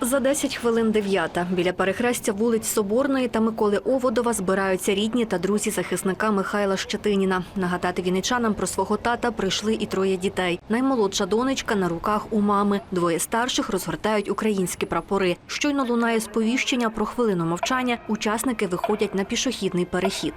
За 10 хвилин дев'ята. Біля перехрестя вулиць Соборної та Миколи Оводова збираються рідні та друзі захисника Михайла Щетиніна. Нагадати вінничанам про свого тата прийшли і троє дітей. Наймолодша донечка на руках у мами. Двоє старших розгортають українські прапори. Щойно лунає сповіщення про хвилину мовчання. Учасники виходять на пішохідний перехід.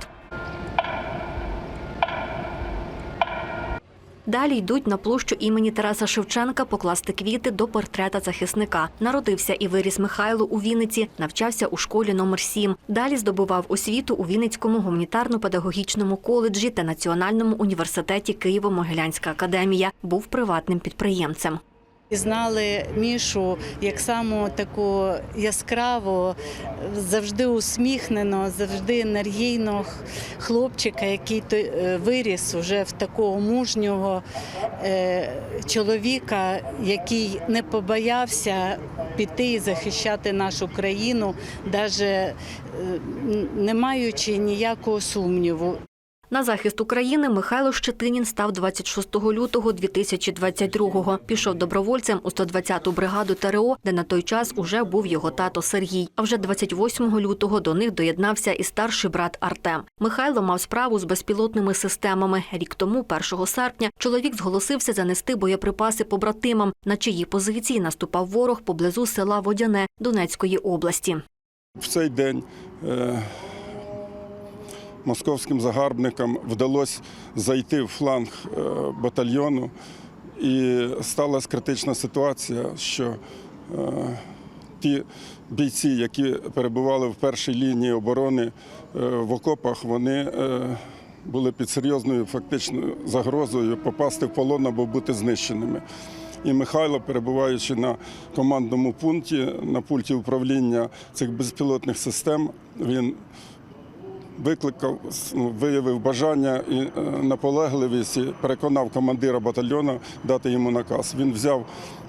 Далі йдуть на площу імені Тараса Шевченка покласти квіти до портрета захисника. Народився і виріс Михайло у Вінниці, навчався у школі номер 7 Далі здобував освіту у Вінницькому гуманітарно-педагогічному коледжі та Національному університеті Києво-Могилянська академія. Був приватним підприємцем. Знали Мішу як саму таку яскраву, завжди усміхнено, завжди енергійного хлопчика, який е, виріс уже в такого мужнього е, чоловіка, який не побоявся піти і захищати нашу країну, навіть не маючи ніякого сумніву. На захист України Михайло Щетинін став 26 лютого 2022-го. Пішов добровольцем у 120-ту бригаду ТРО, де на той час уже був його тато Сергій. А вже 28 лютого до них доєднався і старший брат Артем. Михайло мав справу з безпілотними системами. Рік тому, 1 серпня, чоловік зголосився занести боєприпаси побратимам, на чиї позиції наступав ворог поблизу села Водяне Донецької області. В цей день е, московським загарбникам вдалося зайти в фланг е, батальйону, і сталася критична ситуація, що е, ті бійці, які перебували в першій лінії оборони е, в окопах, вони були під серйозною фактичною загрозою попасти в полон або бути знищеними. І Михайло, перебуваючи на командному пункті, на пульті управління цих безпілотних систем, він викликав, ну, виявив бажання і е, наполегливість і переконав командира батальйону дати йому наказ. Він взяв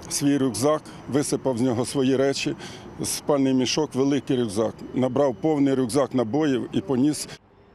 свій рюкзак, висипав з нього свої речі, спальний мішок, великий рюкзак, набрав повний рюкзак набоїв і поніс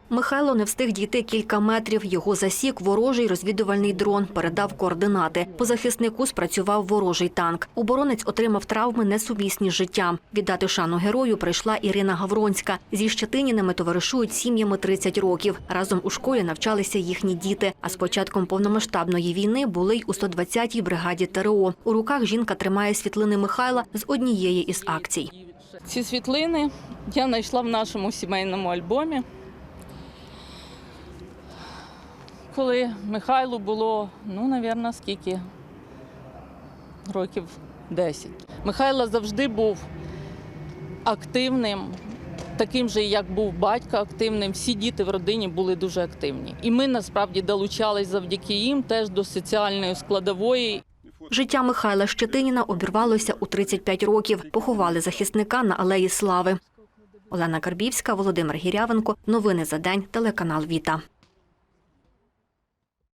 Михайло не встиг дійти кілька метрів. Його засік ворожий розвідувальний дрон, передав координати. По захиснику спрацював ворожий танк. Оборонець отримав травми несумісні з життям. Віддати шану герою прийшла Ірина Гавронська. Зі Щетинінами товаришують сім'ями 30 років. Разом у школі навчалися їхні діти. А з початком повномасштабної війни були й у 120-й бригаді ТРО. У руках жінка тримає світлини Михайла з однієї із акцій. Ці світлини я знайшла в нашому сімейному альбомі. Коли Михайлу було, ну, напевно, скільки? Років 10. Михайло завжди був активним, таким же, як був батько активним. Всі діти в родині були дуже активні. І ми насправді долучались завдяки їм теж до соціальної складової Життя Михайла Щетиніна обірвалося у 35 років. Поховали захисника на Алеї Слави. Олена Карбівська, Володимир Гірявенко. Новини за день. Телеканал Віта.